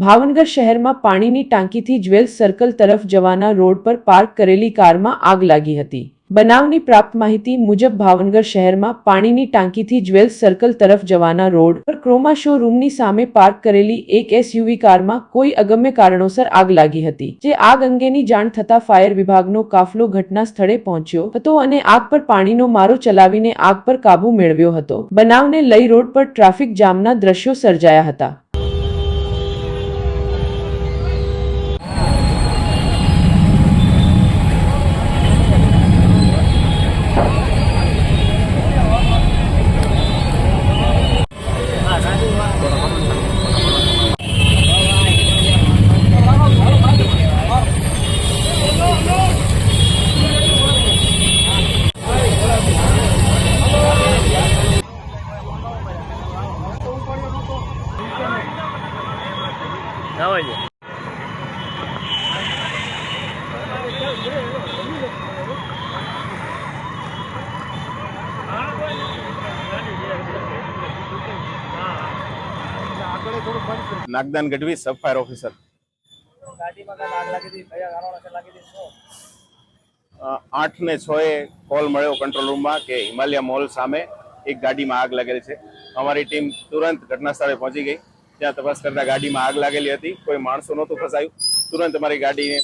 ભાવનગર શહેરમાં પાણીની ટાંકીથી jewels circle તરફ જવાના રોડ પર પાર્ક કરેલી કારમાં આગ લાગી હતી. બનાવની પ્રાપ્ત માહિતી મુજબ ભાવનગર શહેરમાં પાણીની ટાંકીથી જ્વેલ્સ સર્કલ તરફ જવાના રોડ પર ક્રોમા શોરૂમની સામે પાર્ક કરેલી એક એસયુવી કારમાં કોઈ અગમ્ય કારણોસર આગ લાગી હતી, જે આગ અંગેની જાણ થતા ફાયર વિભાગનો કાફલો ઘટના સ્થળે પહોંચ્યો હતો અને આગ પર પાણીનો મારો ચલાવીને આગ પર કાબુ મેળવ્યો હતો. બનાવને લઈ રોડ પર ટ્રાફિક જામના દ્રશ્યો સર્જાયા હતા. છે Nagdan Gadhvi, sub fire officer. આઠ ને છ એ કોલ મળ્યો કંટ્રોલ રૂમમાં કે હિમાલય મોલ સામે એક ગાડીમાં આગ લાગેલી છે. અમારી ટીમ તુરંત ઘટના સ્થળે પહોંચી ગઈ. ત્યાં તપાસ કરતા ગાડીમાં આગ લાગેલી હતી. કોઈ માણસો નહોતું ફસાયું. તુરંત અમારી ગાડીને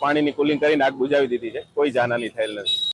પાણીની કુલિંગ કરીને આગ બુજાવી દીધી છે. કોઈ જાનહાની થયેલ નથી.